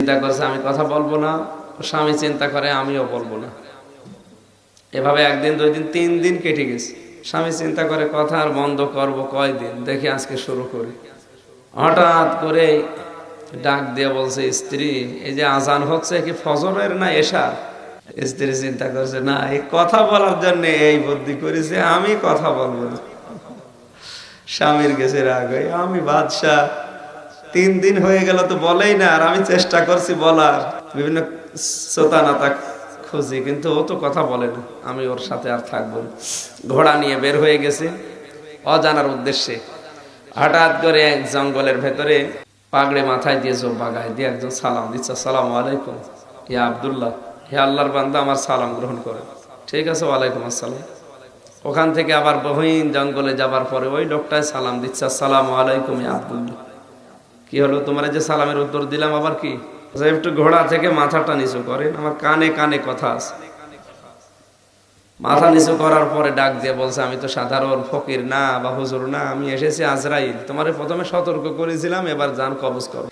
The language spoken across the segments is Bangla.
চিন্তা করছে, আমি কথা বলব না। স্বামী চিন্তা করে, আমিও বলব না। এভাবে একদিন, দুই দিন, তিন দিন কেটে গেছে। স্বামী চিন্তা করে, কথা আর বন্ধ করব কয়দিন? দেখি আজকে শুরু করি। হঠাৎ করে ডাক দিয়ে বলছে, স্ত্রী, এই যে আজান হচ্ছে কি ফজরের না এশার? স্ত্রী চিন্তা করছে, না, এই কথা বলার জন্য এই বুদ্ধি করেছে, আমি কথা বলব না। স্বামীর গেছে রাগ আমি বাদশাহ তিন দিন হয়ে গেল তো বলেই না, আর আমি চেষ্টা করছি বলার। বিভিন্ন শ্রোতানাতা খুঁজি, কিন্তু ও তো কথা বলে না। আমি ওর সাথে আর থাকব ঘোড়া নিয়ে বের হয়ে গেছে অজানার উদ্দেশ্যে। হঠাৎ করে এক জঙ্গলের ভেতরে পাগড়ে মাথায় দিয়ে জোব্বা গায়ে দিয়ে একজন সালাম দিচ্ছে সালাম আলাইকুম, ইয়া আবদুল্লাহ। হে আল্লাহর বান্দা, আমার সালাম গ্রহণ করে। ঠিক আছে, ওয়ালাইকুম আসসালাম। ওখান থেকে আবার বহিন জঙ্গলে যাবার পরে ওই লোকটায় সালাম দিচ্ছে, আসসালাম আলাইকুম আবদুল্লাহ। কি হলো? তোমার যে সালামের উত্তর দিলাম, আবার কি? একটু ঘোড়া থেকে মাথাটা নিচু করেন। আমার কানে কানে কথা আছে। মাথা নিচু করার পরে ডাক দিয়ে বলছে, আমি তো সাধারণ ফকির না বা হুজুর না, আমি এসেছি আজরাইল। তোমারে প্রথমে সতর্ক করেছিলাম, এবার যান কবজ করো।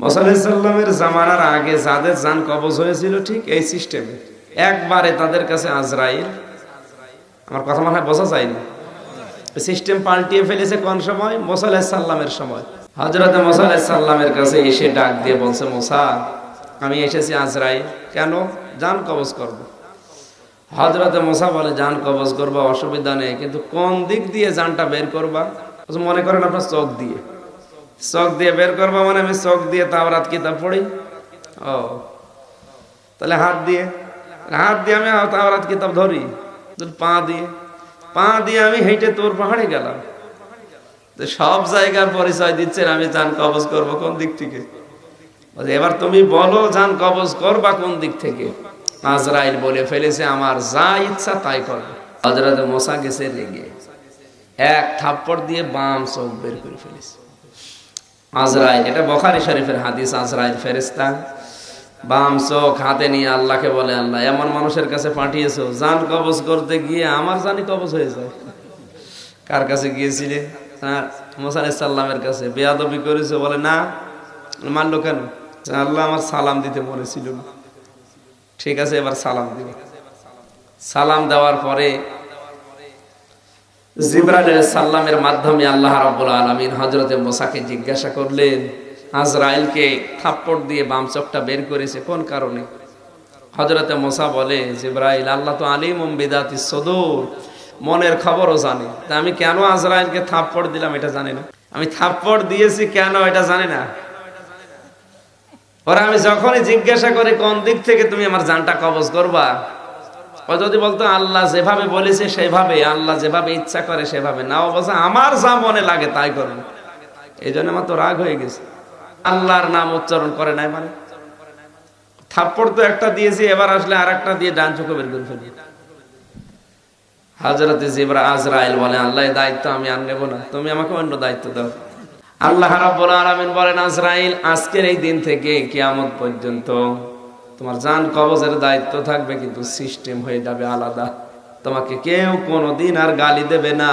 মোসাল্লামের জামানার আগে যাদের যান কবজ হয়েছিল, ঠিক এই সিস্টেমে একবারে তাদের কাছে আজরাইল। আমার কথা মনে হয় বোঝা যায়নি। সিস্টেম পাল্টিয়ে ফেলেছে কোন সময়? মোসা সাল্লামের সময়। হজরত মোসা সাল্লামের কাছে এসে ডাক দিয়ে বলছে, মোসা, আমি এসেছি আজরাইল। কেন? যান কবজ করব। হজরতে মোসা বলে, যান কবজ করবা, অসুবিধা নেই। কিন্তু কোন দিক দিয়ে যানটা বের করবা? মনে করেন আপনার চোখ দিয়ে। চোখ দিয়ে বের করবা মানে আমি চোখ দিয়ে তাওরাত কিতাব পড়ি? ও। তাহলে হাত দিয়ে। হাত দিয়ে আমি তাওরাত কিতাব ধরি। পা দিয়ে। পা দিয়ে আমি হেঁটে তোর পাহাড়ে গেলাম। সব জায়গার পরিচয় দিচ্ছেন, আমি যান কবজ করব কোন দিক থেকে? এবার তুমি বলো যান কবজ করবা কোন দিক থেকে? আজরাইল বলে ফেলেছে, আমার যা ইচ্ছা তাই করবে। হজরত মশা গেছে রেগে। এক থাপ্পড় দিয়ে বাম চোখ বের করে ফেলেছে। আজরাইল, এটা বখারি শরীফের হাদিস, আজরাইল ফেরেস্তা বাম চোখ হাতে নিয়ে আল্লাহকে বলে, আল্লাহ, এমন মানুষের কাছে পাঠিয়েছো জান কবজ করতে গিয়ে আমার জানি কবজ হয়ে যায়। কার কাছে গিয়েছিলে? মোসা সাল্লামের কাছে বেয়াদবি করেছে, বলে, না মানলো কেন? আল্লাহ আমার সালাম দিতে ছিল না। ঠিক আছে, এবার সালাম দিব। সালাম দেওয়ার পরে জিব্রাইল সাল্লামের মাধ্যমে আল্লাহ রাব্বুল আলামিন হযরতে মুসাকে জিজ্ঞাসা করলেন, আজরাইলকে থাপ্পড় দিয়ে বাম চোখটা বের করেছে কোন কারণে? হযরতে মোসা বলে, জিব্রাইল, আল্লাহ তো আলিম বিদাতি সদুর মনের খবরও জানে। তা আমি কেন আজরাইলকে থাপ্পড় দিলাম এটা জানি না? আমি থাপ্পড় দিয়েছি কেন এটা জানি না? ওরা আমি যখনই জিজ্ঞাসা করি, কোন দিক থেকে তুমি আমার জানটা কবজ করবা? ও যদি বলতো, আল্লাহ যেভাবে বলেছে সেভাবে, আল্লাহ যেভাবে ইচ্ছা করে সেভাবে। না বলছে, আমার যা মনে লাগে তাই করব এই জন্য আমার তো রাগ হয়ে গেছে। আল্লাহর নাম উচ্চারণ করে নাই মানে। থাপ্পড় তো একটা দিয়েছি, এবার আসলে আর একটা দিয়ে ডান চোখে বের করে ফেলি। হাজরতে জিবরা আজরাইল বলে আল্লাহ দায়িত্ব আমি আর নেব না, তুমি আমাকে অন্য দায়িত্ব দাও। আল্লাহ রাব্বুল আলামিন বলেন, আজরাইল, আজকের এই দিন থেকে কিয়ামত পর্যন্ত তোমার জান কবজের দায়িত্ব থাকবে, কিন্তু সিস্টেম হয়ে যাবে আলাদা। তোমাকে কেউ কোনোদিন আর গালি দেবে না।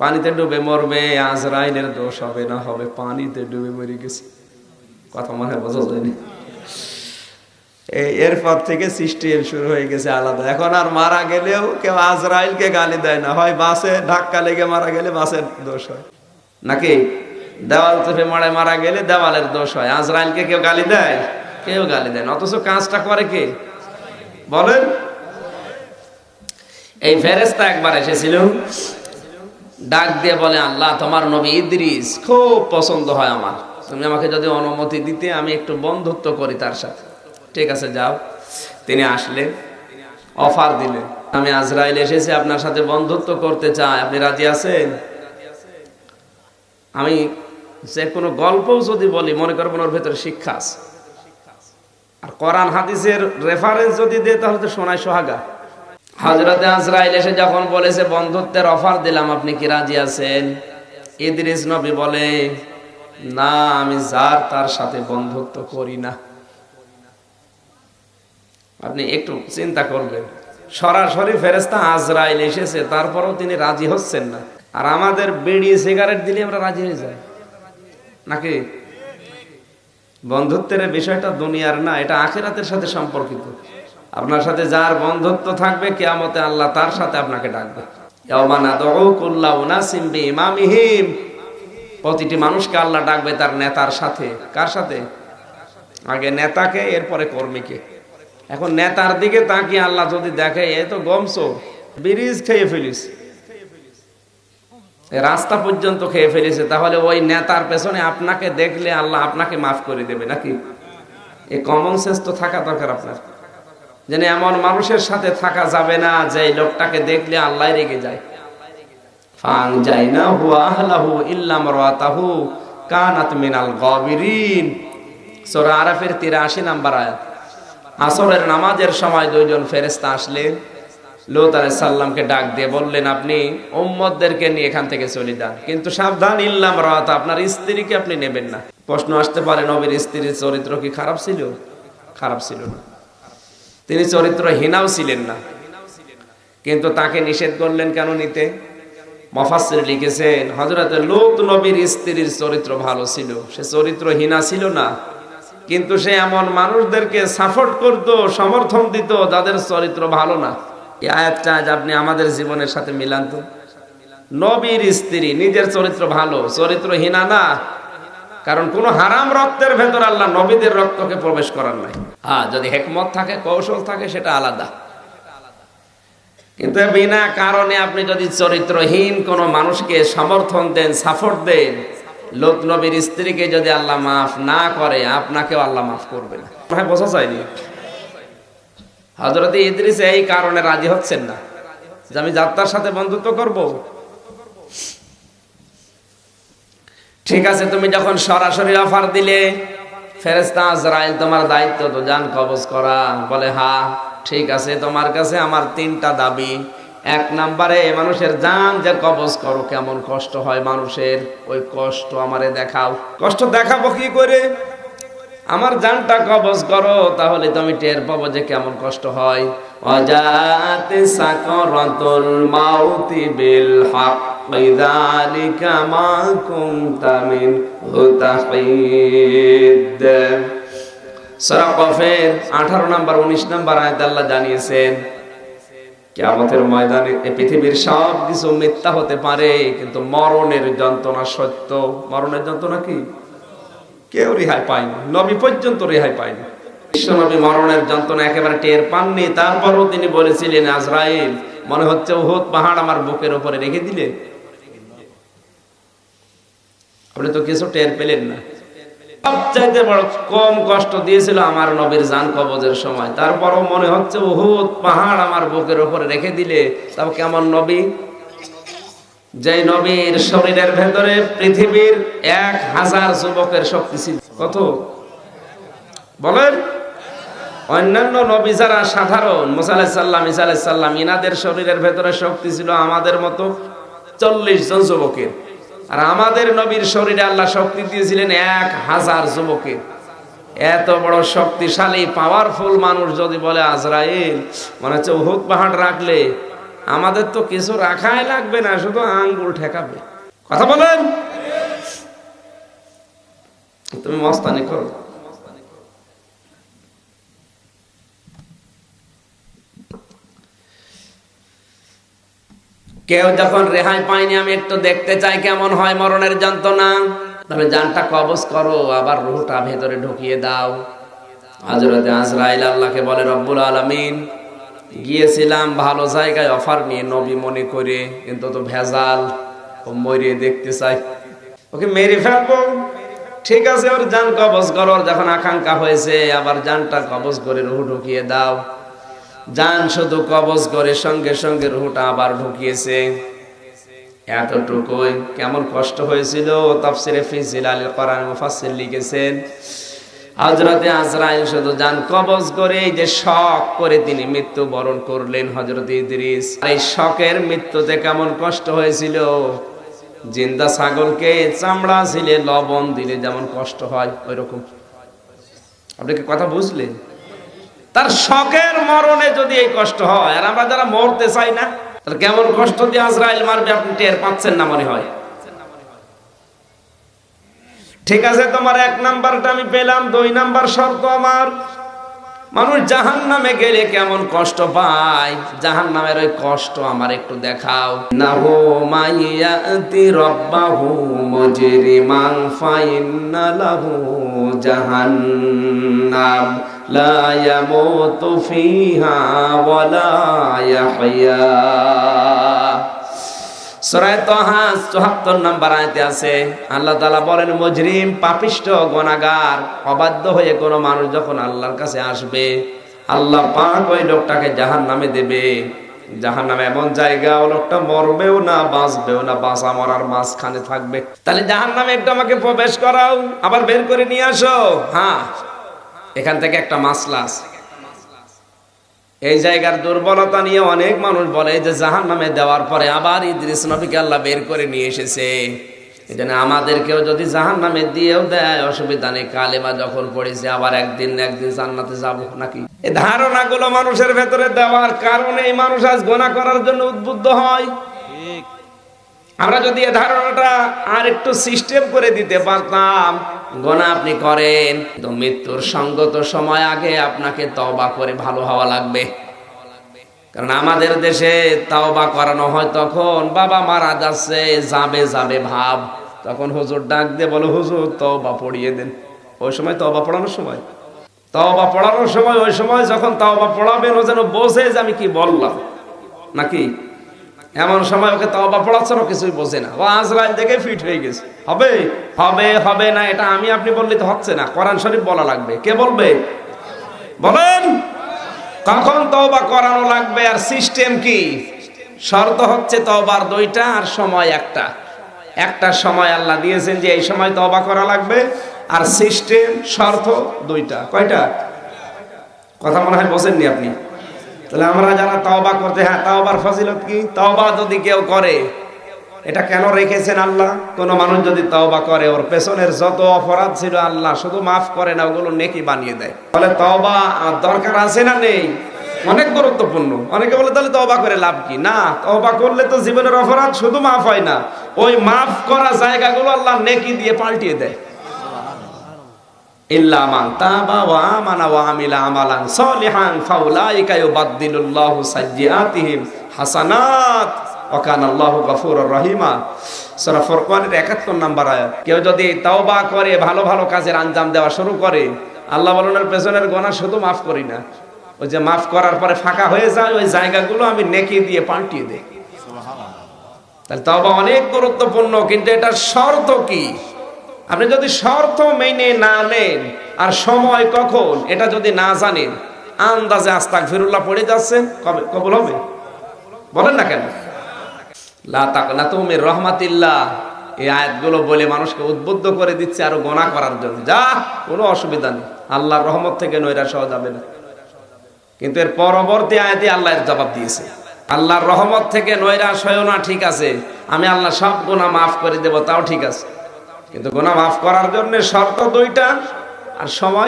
পানিতে ডুবে মরবে, আজরাইলের দোষ হবে না, হবে পানিতে ডুবে মরে গেছে। কথা মনে হয় বোঝা যায়নি এরপর থেকে সিস্টেম শুরু হয়ে গেছে আলাদা। এখন আর মারা গেলেও কেউ আজরাইলকে গালি দেয় না। হয় বাসে ধাক্কা লেগে মারা গেলে বাসের দোষ হয়। নাকি? দেওয়াল চেপে মারায় মারা গেলে দেওয়ালের দোষ হয়। আজরাইলকে কেউ গালি দেয়? কেউ গালি দেয় না। অথচ কাজটা করে কে? বলেন। এই ফেরেস্তা একবার এসেছিল। ডাক দিয়ে বলে, আল্লাহ, তোমার নবী ইদ্রিস খুব পছন্দ হয় আমার। তুমি আমাকে যদি অনুমতি দিতে, আমি একটু বন্ধুত্ব করি তার সাথে। ঠিক আছে, যাও। তিনি আসলেন। অফার দিলেন। আমি আজরাইল এসেছি আপনার সাথে বন্ধুত্ব করতে চাই। আপনি রাজি আছেন? আমি যে কোনো গল্পও যদি বলি, মনে করবেন ওর ভেতরে শিক্ষা আছে। আর কোরআন, হাদিসের রেফারেন্স যদি দেয়, তাহলে তো শোনায় সোহাগা। হজরতে আজরাইল এসে যখন বলেছে, বন্ধুত্বের অফার দিলাম, আপনি কি রাজি আছেন? ইদ্রিস নবী বলে, না, আমি যার তার সাথে বন্ধুত্ব করি না। আপনি একটু চিন্তা করবেন। সরাসরি ফেরেস্তা আজরাইল এসেছে, তারপরেও তিনি রাজি হচ্ছেন না। আর আমাদের বিড়ি, সিগারেট দিলে আমরা রাজি হয়ে যাই। নাকি? বন্ধুত্বের বিষয়টা দুনিয়ার না, এটা আখেরাতের সাথে সম্পর্কিত। আপনার সাথে যার বন্ধুত্ব থাকবে, কেয়ামতে আল্লাহ তার সাথে আপনাকে ডাকবে। প্রতিটি মানুষকে আল্লাহ ডাকবে তার নেতার সাথে। কার সাথে? আগে নেতাকে, এরপরে কর্মীকে। এখন নেতার দিকে তাকিয়ে আল্লাহ যদি দেখে, এ তো গমছো। ব্রিজ খেয়ে ফেলিস। রাস্তা পর্যন্ত খেয়ে ফেলেছে তাহলে ওই নেতার পেছনে আপনাকে দেখলে আল্লাহ আপনাকে মাফ করে দেবে নাকি? এই কমন সেন্স তো থাকা দরকার আপনার। যেন এমন মানুষের সাথে থাকা যাবে না যে লোকটাকে দেখলে আল্লাহ রেগে যায়। ফাং ইল্লাম কানাত মিনাল গাবিরিন। সূরা আরাফের 83 নাম্বার আয়াত। আসরের নামাজের সময় দুইজন ফেরেশতা আসলেন। লোত আলাইহিস সালামকে ডাক দিয়ে বললেন, আপনি উম্মতদেরকে নিয়ে এখান থেকে চলে যান। কিন্তু সাবধান ইল্লাম রাত আপনার স্ত্রীকে আপনি নেবেন না। প্রশ্ন আসতে পারে, নবীর স্ত্রীর চরিত্র কি খারাপ ছিল? খারাপ ছিল না। তিনি চরিত্রহীনাও ছিলেন না। কিন্তু তাকে নিষেধ করলেন কেন নিতে? মফাসির লিখেছেন হজরত লোক নবীর স্ত্রীর চরিত্র ভালো ছিল। সে চরিত্রহীনা ছিল না। কিন্তু সে এমন মানুষদেরকে সাপোর্ট করত, সমর্থন দিত, যাদের চরিত্র ভালো না। এই আয়াতটা আজ আপনি আমাদের জীবনের সাথে মিলান তো। নবীর স্ত্রী, নিজের চরিত্র ভালো, চরিত্রহীনা না। কারণ কোন হারাম রক্তের ভেতর আল্লাহ নবীদের রক্তকে প্রবেশ করার নাই। হ্যাঁ যদি হেকমত থাকে, কৌশল থাকে, সেটা আলাদা। কিন্তু বিনা কারণে আপনি যদি চরিত্রহীন কোনো মানুষকে সমর্থন দেন সাপোর্ট দেন লোক নবীর স্ত্রীকে যদি আল্লাহ মাফ না করে, আপনাকেও আল্লাহ মাফ করবে না। বোঝা যায়নি? হজরত ইদ্রিস এই কারণে রাজি হচ্ছেন না। যে আমি যাত্রার সাথে বন্ধুত্ব করব? ঠিক আছে, তুমি যখন সরাসরি অফার দিলে ফেরেস্তা আজরাইল, তোমার দায়িত্ব তো জান কবজ করা। বলে হা ঠিক আছে, তোমার কাছে আমার তিনটা দাবি। এক নাম্বারে মানুষের জান যে কবজ করো, কেমন কষ্ট হয় মানুষের। ওই কষ্ট আমারে দেখাও। কষ্ট দেখাবো কি করে? আমার জানটা কবজ করো, তাহলে তুমি টের পাবো যে কেমন কষ্ট হয়। অজাতে মাউতি বিল হক মা কুনতা মিন হুতাহিদ সূরা কফের 18 নাম্বার 19 নাম্বার আয়াত আল্লাহ জানিয়েছেন কিয়ামতের ময়দানে পৃথিবীর সব কিছু মিথ্যা হতে পারে, কিন্তু মরণের যন্ত্রণা সত্য। মরণের যন্ত্রণা কি? কেউ রেহাই পায়নি, নবী পর্যন্ত রেহাই পায়নি। বিশ্বনবী মরণের যন্ত্রণা একেবারে টের পাননি, তারপরও তিনি বলেছিলেন, আজরাইল, মনে হচ্ছে ওহুদ পাহাড় আমার বুকের উপরে রেখে দিলে? আপনি তো কিছু টের পেলেন না। সবচাইতে বড় কম কষ্ট দিয়েছিল আমার নবীর জান কবজের সময়। তারপরও মনে হচ্ছে ওহুদ পাহাড় আমার বুকের উপরে রেখে দিলে তাও কেমন নবী? যে নবীর শরীরের ভেতরে পৃথিবীর এক হাজার যুবকের শক্তি ছিল। কত? বলেন। অন্যান্য নবী যারা সাধারণ মুসাল্লাম ইসাল্লাম ইনাদের শরীরের ভেতরে শক্তি ছিল আমাদের মতো চল্লিশ জন যুবকের। আর আমাদের নবীর শরীরে আল্লাহ শক্তি দিয়েছিলেন এক হাজার যুবকে। এত বড় শক্তিশালী পাওয়ারফুল মানুষ যদি বলে, আজরাইল, মনে হচ্ছে উহুদ পাহাড় রাখলে আমাদের তো কিছু রাখাই লাগবে না, শুধু আঙ্গুল ঠেকাবে। কথা বলেন? তুমি মস্তানি করো। কেউ যখন রেহাই পায়নি, আমি একটু দেখতে চাই কেমন হয় মরণের যন্ত্রণা। তবে জানটা কবজ করো, আবার রুহটা ভেতরে ঢুকিয়ে দাও। হজরতে আজরাইল আল্লাহকে বলে, রব্বুল আলমিন, গিয়েছিলাম ভালো জায়গায় অফার নিয়ে নবী মনে করে, কিন্তু তো ভেজাল। ও মরিয়ে দেখতে চাই। ওকে মেরে ফেলব। ঠিক আছে, ওর যান কবজ করো যখন আকাঙ্ক্ষা হয়েছে, আবার জানটা কবজ করে রুহু ঢুকিয়ে দাও। জান শুধু কবজ করে সঙ্গে সঙ্গে রুহুটা আবার ঢুকিয়েছে। এতটুকুই কেমন কষ্ট হয়েছিল, তাফসিরে ফিজিল আল কোরআন মুফাসসির লিখেছেন হজরতে আজরাইল শুধু যান কবজ করে এই যে শখ করে তিনি মৃত্যু বরণ করলেন হজরত ইদ্রিস। এই শখের মৃত্যুতে কেমন কষ্ট হয়েছিল, জিন্দা ছাগলকে চামড়া ছিলে লবণ দিলে যেমন কষ্ট হয় ওই রকম আপনি কি কথা বুঝলেন? তার শখের মরণে যদি এই কষ্ট হয়, আর আমরা যারা মরতে চাই না, তাহলে কেমন কষ্ট দিয়ে আজরাইল মারবে আপনি টের পাচ্ছেন না মনে হয়। ঠিক আছে, তোমার এক নাম্বারটা আমি পেলাম, দুই নাম্বার শর্ত আমার। মানুষ জাহান নামে গেলে কেমন কষ্ট পায়? জাহান নামের ওই কষ্ট আমার একটু দেখাও। না হো মাইয়াতি রব্বাহু মুজরিমান, ফাইন্না লাহু জাহান্নাম। লা ইয়ামুতু ফিহা ওয়ালা ইয়াহইয়া। সরায় তহা চুহাত্তর নাম্বার আয়তে আছে, আল্লাহ তালা বলেন, মজরিম, পাপিষ্ট, গনাগার, অবাধ্য হয়ে কোনো মানুষ যখন আল্লাহর কাছে আসবে, আল্লাহ পাক ওই লোকটাকে জাহান নামে দেবে। জাহান নামে এমন জায়গা, ও লোকটা মরবেও না, বাঁচবেও না, বাঁচা মরার মাঝখানে থাকবে। তাহলে জাহান নামে একটু আমাকে প্রবেশ করাও, আবার বের করে নিয়ে আসো। হ্যাঁ এখান থেকে একটা মাসলা আছে। এই জায়গার দুর্বলতা নিয়ে অনেক মানুষ বলে যে জাহান নামে দেওয়ার পরে আবার ইদ্রিস নবীকে আল্লাহ বের করে নিয়ে এসেছে। এজন্য আমাদেরকেও যদি জাহান নামে দিয়েও দেয় অসুবিধা নেই। কালেমা যখন পড়েছে আবার একদিন একদিন জান্নাতে যাব নাকি? এই ধারণাগুলো মানুষের ভেতরে দেওয়ার কারণে এই মানুষ আজ গোনা করার জন্য উদ্বুদ্ধ হয়। আমরা যদি এ ধারণাটা আর একটু সিস্টেম করে দিতে পারতাম গোনা আপনি করেন তো মৃত্যুর সঙ্গত সময় আগে আপনাকে তওবা করে ভালো হওয়া লাগবে। কারণ আমাদের দেশে তওবা করানো হয় তখন বাবা মারা যাচ্ছে যাবে যাবে ভাব। তখন হুজুর ডাক দিয়ে বলো, হুজুর, তওবা পড়িয়ে দেন। ওই সময় তওবা পড়ানোর সময়। তওবা পড়ানোর সময়, ওই সময় যখন তওবা পড়াবেন, ও যেন বোঝে যে আমি কি বললাম। নাকি? এমন সময় ওকে তওবা পড়াচ্ছেন কিছুই বোঝে না। ও আজরাইল থেকে ফিট হয়ে গেছে। হবে হবে হবে না, এটা আমি আপনি বললে তো হচ্ছে না। কোরআন শরীফ বলা লাগবে। কে বলবে? বলেন। কখন তওবা করানো লাগবে আর সিস্টেম কি? শর্ত হচ্ছে তওবার দুইটা আর সময় একটা। একটা সময় আল্লাহ দিয়েছেন যে এই সময় তওবা করা লাগবে আর সিস্টেম, শর্ত দুইটা। কয়টা? কথা মনে হয় বোঝেননি আপনি? তাহলে আমরা যারা তওবা করতে হ্যাঁ তাওবার ফজিলত কি? তওবা যদি কেউ করে, এটা কেন রেখেছেন আল্লাহ? কোন মানুষ যদি তওবা করে, ওর পেছনের যত অপরাধ ছিল আল্লাহ শুধু মাফ করে না, ওগুলো নেকি বানিয়ে দেয়। তাহলে তওবা দরকার আছে না নেই? অনেক গুরুত্বপূর্ণ। অনেকে বলে, তাহলে তওবা করে লাভ কি? না তওবা করলে তো জীবনের অপরাধ শুধু মাফ হয় না। ওই মাফ করা জায়গাগুলো আল্লাহ নেকি দিয়ে পাল্টিয়ে দেয়। ইল্লা তাবা ওয়া আমানা ওয়া আমিলা আমালান সলিহান, ফাউলাইকা ইউবাদদিলুল্লাহু সাইয়্যাতিহিম হাসানাত। ওয়া কানা আল্লাহু গফুরুর রহিমা। সূরা ফুরকানের 71 নাম্বার কেউ যদি তওবা করে, ভালো ভালো কাজের আঞ্জাম দেওয়া শুরু করে, আল্লাহ বলনের পেছনের গোনা শুধু মাফ করি না। ওই যে মাফ করার পরে ফাঁকা হয়ে যায় ওই জায়গাগুলো আমি নেকি দিয়ে পাল্টিয়ে দেই। তাহলে তওবা অনেক গুরুত্বপূর্ণ কিন্তু এটার শর্ত কি? আপনি যদি শর্ত মেনে না নেন আর সময় কখন এটা যদি না জানেন আন্দাজে আস্তাক ফিরুল্লাহ পড়ে যাচ্ছে কবে কবল হবে? বলেন না কেন? লা তুমি রহমাতিল্লাহ। এই আয়াতগুলো বলে মানুষকে উদ্বুদ্ধ করে দিচ্ছে আরও গোনা করার জন্য। যা কোনো অসুবিধা নেই। আল্লাহর রহমত থেকে নৈরাশ সহ যাবে না। কিন্তু এর পরবর্তী আয়াতে আল্লাহ এর জবাব দিয়েছে। আল্লাহর রহমত থেকে নৈরা সয়না ঠিক আছে। আমি আল্লাহ সব গোনা মাফ করে দেব, তাও ঠিক আছে। কিন্তু গোনা মাফ করার জন্য শর্ত দুইটা, আর সময়